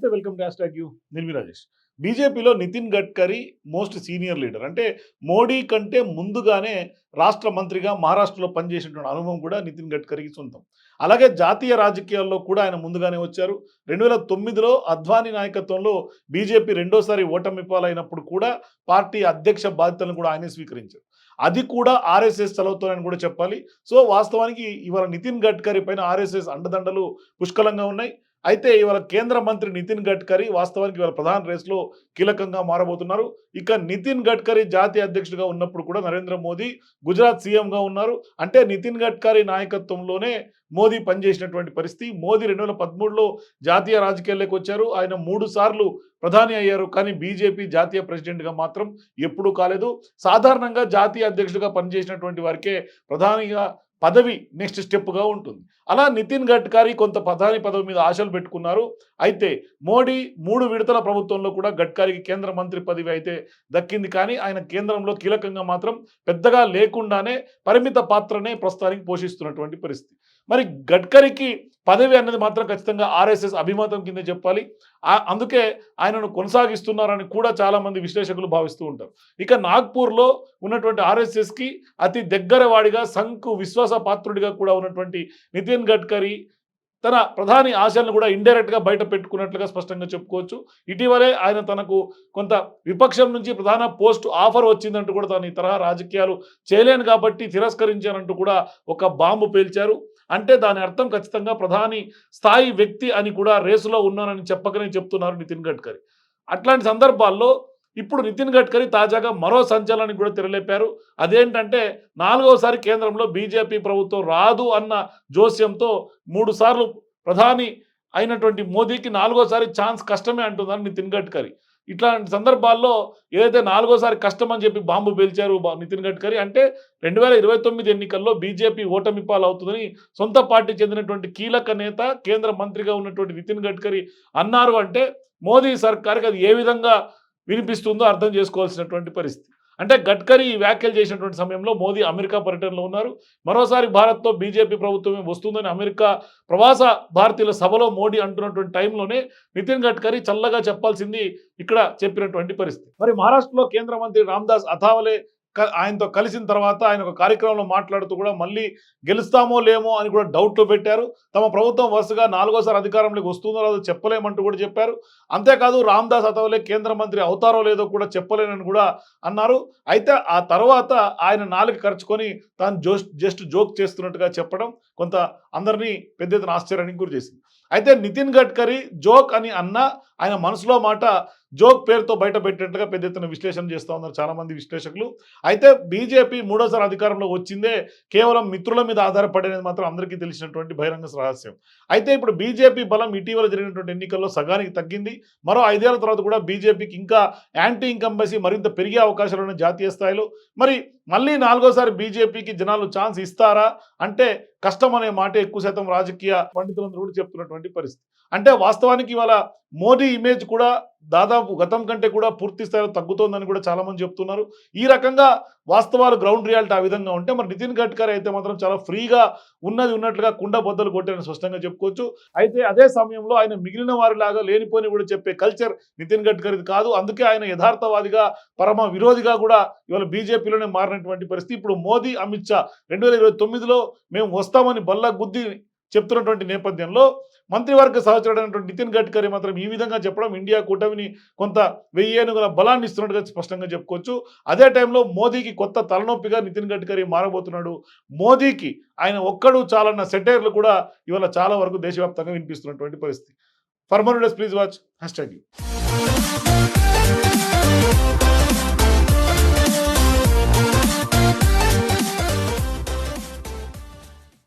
నమస్తే welcome to hash you. నిర్మి రాజేష్. బీజేపీలో Nitin Gadkari most senior leader. అంటే మోడీ కంటే ముందుగానే రాష్ట్ర మంత్రిగా మహారాష్ట్రలో పనిచేసినటువంటి అనుభవం కూడా నితిన్ గడ్కరీకి సొంతం. అలాగే జాతీయ రాజకీయాల్లో కూడా ఆయన ముందుగానే వచ్చారు. రెండు వేల తొమ్మిదిలో అద్వానీ నాయకత్వంలో బీజేపీ రెండోసారి ఓటమి పాలైనప్పుడు కూడా పార్టీ అధ్యక్ష బాధ్యతలను కూడా ఆయనే స్వీకరించారు. అది కూడా ఆర్ఎస్ఎస్ చదువుతానని కూడా చెప్పాలి. సో వాస్తవానికి ఇవాళ నితిన్ గడ్కరీ పైన ఆర్ఎస్ఎస్ అండదండలు పుష్కలంగా ఉన్నాయి. అయితే ఇవాళ కేంద్ర మంత్రి నితిన్ గడ్కరీ వాస్తవానికి ఇవాళ ప్రధాన రేసులో కీలకంగా మారబోతున్నారు. ఇక నితిన్ గడ్కరీ జాతీయ అధ్యక్షుడిగా ఉన్నప్పుడు కూడా నరేంద్ర మోదీ గుజరాత్ సీఎంగా ఉన్నారు. అంటే నితిన్ గడ్కరీ నాయకత్వంలోనే మోదీ పనిచేసినటువంటి పరిస్థితి. మోదీ రెండు వేల పదమూడులో జాతీయ రాజకీయాల్లోకి వచ్చారు. ఆయన మూడు సార్లు ప్రధాని అయ్యారు. కానీ బీజేపీ జాతీయ ప్రెసిడెంట్గా మాత్రం ఎప్పుడూ కాలేదు. సాధారణంగా జాతీయ అధ్యక్షుడిగా పనిచేసినటువంటి వారికే ప్రధానిగా పదవి నెక్స్ట్ స్టెప్గా ఉంటుంది. అలా నితిన్ గడ్కరీ కొంత ప్రధాని పదవి మీద ఆశలు పెట్టుకున్నారు. అయితే మోడీ మూడు విడతల ప్రభుత్వంలో కూడా గడ్కరీకి కేంద్ర మంత్రి పదవి అయితే దక్కింది. కానీ ఆయన కేంద్రంలో కీలకంగా మాత్రం పెద్దగా లేకుండానే పరిమిత పాత్రనే ప్రస్తుతానికి పోషిస్తున్నటువంటి పరిస్థితి. మరి గడ్కరీకి పదవి అన్నది మాత్రం ఖచ్చితంగా ఆర్ఎస్ఎస్ అభిమతం కింద చెప్పాలి. అందుకే ఆయనను కొనసాగిస్తున్నారని కూడా చాలామంది విశ్లేషకులు భావిస్తూ ఉంటారు. ఇక నాగ్పూర్లో ఉన్నటువంటి ఆర్ఎస్ఎస్కి అతి దగ్గర వాడిగా సంకు విశ్వాస పాత్రుడిగా కూడా ఉన్నటువంటి నితిన్ గడ్కరీ తన ప్రధాని ఆశలను కూడా ఇండైరెక్ట్గా బయట పెట్టుకున్నట్లుగా స్పష్టంగా చెప్పుకోవచ్చు. ఇటీవలే ఆయన తనకు కొంత విపక్షం నుంచి ప్రధాన పోస్ట్ ఆఫర్ వచ్చిందంటూ కూడా తాను ఈ తరహా రాజకీయాలు చేయలేను కాబట్టి తిరస్కరించానంటూ కూడా ఒక బాంబు పేల్చారు. అంటే దాని అర్థం ఖచ్చితంగా ప్రధాని స్థాయి వ్యక్తి అని కూడా రేసులో ఉన్నానని చెప్పకనే చెప్తున్నారు నితిన్ గడ్కరీ. అట్లాంటి సందర్భాల్లో ఇప్పుడు నితిన్ గడ్కరీ తాజాగా మరో సంచలనానికి కూడా తెరలేపారు. అదేంటంటే నాలుగోసారి కేంద్రంలో బీజేపీ ప్రభుత్వం రాదు అన్న జోస్యంతో మూడుసార్లు ప్రధాని అయినటువంటి మోదీకి నాలుగోసారి ఛాన్స్ కష్టమే అంటున్నారు నితిన్ గడ్కరీ. ఇట్లాంటి సందర్భాల్లో ఏదైతే నాలుగోసారి కష్టం అని చెప్పి బాంబు పేల్చారు నితిన్ గడ్కరీ అంటే రెండు వేల ఇరవై తొమ్మిది ఎన్నికల్లో బీజేపీ ఓటమి పాలవుతుందని సొంత పార్టీ చెందినటువంటి కీలక నేత కేంద్ర మంత్రిగా ఉన్నటువంటి నితిన్ గడ్కరీ అన్నారు అంటే మోదీ సర్కార్కి అది ఏ విధంగా వినిపిస్తుందో అర్థం చేసుకోవాల్సినటువంటి పరిస్థితి. అంటే గడ్కరీ వ్యాఖ్యలు చేసినటువంటి సమయంలో మోదీ అమెరికా పర్యటనలో ఉన్నారు. మరోసారి భారత్తో బీజేపీ ప్రభుత్వమే వస్తుందని అమెరికా ప్రవాస భారతీయుల సభలో మోడీ అంటున్నటువంటి టైంలోనే నితిన్ గడ్కరీ చల్లగా చెప్పాల్సింది ఇక్కడ చెప్పినటువంటి పరిస్థితి. మరి మహారాష్ట్రలో కేంద్ర మంత్రి రామ్దాస్ అథావలే ఆయనతో కలిసిన తర్వాత ఆయన ఒక కార్యక్రమంలో మాట్లాడుతూ కూడా మళ్ళీ గెలుస్తామో లేమో అని కూడా డౌట్లు పెట్టారు. తమ ప్రభుత్వం వరుసగా నాలుగోసారి అధికారంలోకి వస్తుందో లేదో చెప్పలేమంటూ కూడా చెప్పారు. అంతేకాదు రామ్దాస్ అతవలే కేంద్ర మంత్రి అవుతారో లేదో కూడా చెప్పలేనని కూడా అన్నారు. అయితే ఆ తర్వాత ఆయన నాలుగు ఖర్చుకొని తాను జోస్ జస్ట్ జోక్ చేస్తున్నట్టుగా చెప్పడం కొంత అందరినీ పెద్ద ఎత్తున ఆశ్చర్యానికి గురి చేసింది. అయితే నితిన్ గడ్కరీ జోక్ అని అన్న ఆయన మనసులో మాట జోక్ పేరుతో బయట పెట్టినట్టుగా పెద్ద ఎత్తున విశ్లేషణ చేస్తూ ఉన్నారు చాలామంది విశ్లేషకులు. అయితే బీజేపీ మూడోసారి అధికారంలో వచ్చిందే కేవలం మిత్రుల మీద ఆధారపడేది మాత్రం అందరికీ తెలిసినటువంటి బహిరంగ రహస్యం. అయితే ఇప్పుడు బీజేపీ బలం ఇటీవల జరిగినటువంటి ఎన్నికల్లో సగానికి తగ్గింది. మరో ఐదేళ్ళ తర్వాత కూడా బీజేపీకి ఇంకా యాంటీ ఇంకంబసీ మరింత పెరిగే అవకాశాలు ఉన్న జాతీయ స్థాయిలో. మరి మళ్ళీ నాలుగోసారి బీజేపీకి జనాలు ఛాన్స్ ఇస్తారా అంటే కష్టం అనే మాట ఎక్కువ శాతం రాజకీయ పండితులందరూ కూడా చెప్తున్నటువంటి పరిస్థితి. అంటే వాస్తవానికి ఇవాళ మోడీ ఇమేజ్ కూడా దాదాపు గతం కంటే కూడా పూర్తి స్థాయిలో తగ్గుతోందని కూడా చాలా మంది చెప్తున్నారు. ఈ రకంగా వాస్తవాలు గ్రౌండ్ రియాలిటీ ఆ విధంగా ఉంటే మరి నితిన్ గడ్కరీ అయితే మాత్రం చాలా ఫ్రీగా ఉన్నది ఉన్నట్లుగా కుండ బద్దలు కొట్టారని స్పష్టంగా చెప్పుకోవచ్చు. అయితే అదే సమయంలో ఆయన మిగిలిన వారిలాగా లేనిపోని కూడా చెప్పే కల్చర్ నితిన్ గడ్కరీది కాదు. అందుకే ఆయన యథార్థవాదిగా పరమ విరోధిగా కూడా ఇవాళ బీజేపీలోనే మారినటువంటి పరిస్థితి. ఇప్పుడు మోదీ అమిత్ షా రెండు వేల ఇరవై తొమ్మిదిలో మేము వస్తామని బల్ల గుద్ది చెప్తున్నటువంటి నేపథ్యంలో మంత్రివర్గ సహచరుడైనటువంటి నితిన్ గడ్కరీ మాత్రం ఈ విధంగా చెప్పడం ఇండియా కూటమిని కొంత వెయ్యి ఏనుగుల బలాన్ని ఇస్తున్నట్టుగా స్పష్టంగా చెప్పుకోవచ్చు. అదే టైంలో మోదీకి కొత్త తలనొప్పిగా నితిన్ గడ్కరీ మారబోతున్నాడు. మోదీకి ఆయన ఒక్కడు చాలన్న సెటైర్లు కూడా ఇవాళ చాలా వరకు దేశవ్యాప్తంగా వినిపిస్తున్నటువంటి పరిస్థితి. For more please watch hashtag